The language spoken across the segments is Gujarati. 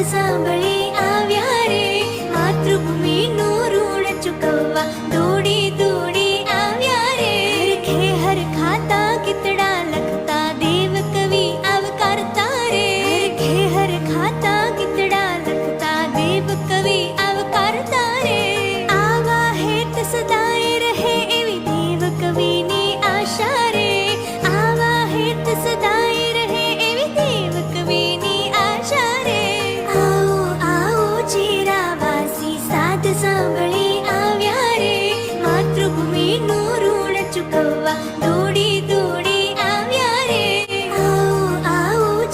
December કૌવા દોડી દોડી આવ્યા રે. આવો આવો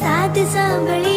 સાથ સાંભળી.